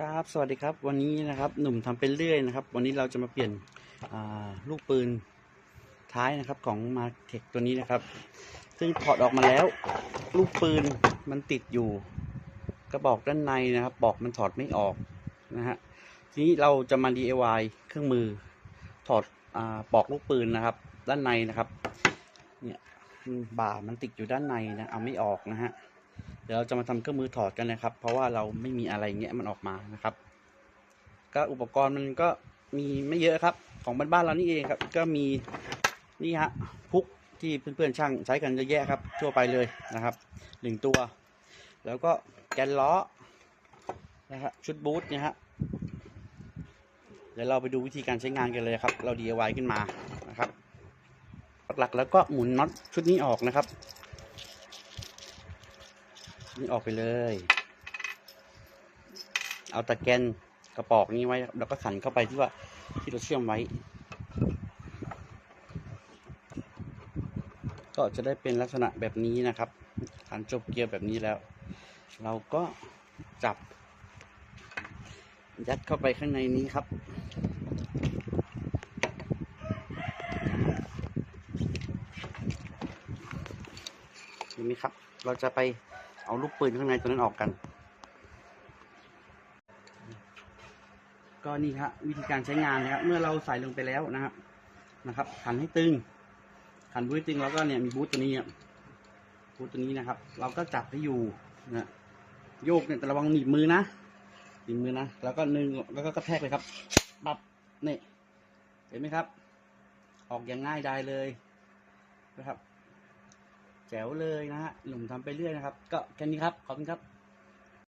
ครับสวัสดีครับวันนี้นะครับหนุ่มทำเป็นเรื่อยนะครับ วันนี้เราจะมาเปลี่ยนลูกปืนท้ายนะครับของมาเทคตัวนี้นะครับ ซึ่งถอดออกมาแล้ว ลูกปืนมันติดอยู่ กระบอกด้านในนะครับบอกมันถอดไม่ออกนะฮะทีนี้เราจะมา DIY เครื่องมือถอดอปลอกลูกปืนนะครับ ด้านในนะครับเนี่ยบ่ามันติดอยู่ด้านในนะเอาไม่ออกนะฮะ ดี๋ยวเราจะมาทำเครื่องมือถอดกันนะครับ เพราะว่าเราไม่มีอะไรเงี้ยมันออกมานะครับ ก็อุปกรณ์มันก็มีไม่เยอะครับ ของบ้านๆเรานี่เองครับ ก็มีนี่ฮะพุกที่เพื่อนๆช่างใช้กันเยอะแยะครับ ทั่วไปเลยนะครับหนึ่งตัว แล้วก็แกนล้อนะครับชุดบูทเนี่ยฮะเดี๋ยวเราไปดูวิธีการใช้งานกันเลยครับ เรา DIY ขึ้นมานะครับ หลักๆแล้วก็หมุนน็อตชุดนี้ออกนะครับ นี่ออกไปเลย เอาตะแกนกระปอกนี้ไว้ แล้วก็ขันเข้าไปที่ว่า ที่เราเชื่อมไว้ ก็จะได้เป็นลักษณะแบบนี้นะครับขันจบเกียร์แบบนี้แล้ว เราก็จับ ยัดเข้าไปข้างในนี้ครับเห็นไหมครับ เราจะไป เอาลูกปืนข้างในตัวนั้นออกกัน ก็นี่ครับวิธีการใช้งานนะครับเมื่อเราใส่ลงไปแล้วนะครับนะครับ ขันให้ตึง ขันบูทตึงแล้วก็เนี่ยมีบูทตัวนี้บูทตัวนี้นะครับ เราก็จับให้อยู่นะโยกเนี่ยแต่ระวังหนีบมือนะหนีบมือนะแล้วก็นึงแล้วก็กระแทกเลยครับปับนี่เห็นไหมครับ ออกอย่างง่ายดายเลยนะครับ แจ๋วเลยนะฮะหนุ่มทำไปเรื่อยนะครับ ก็แค่นี้ครับ ขอบคุณครับ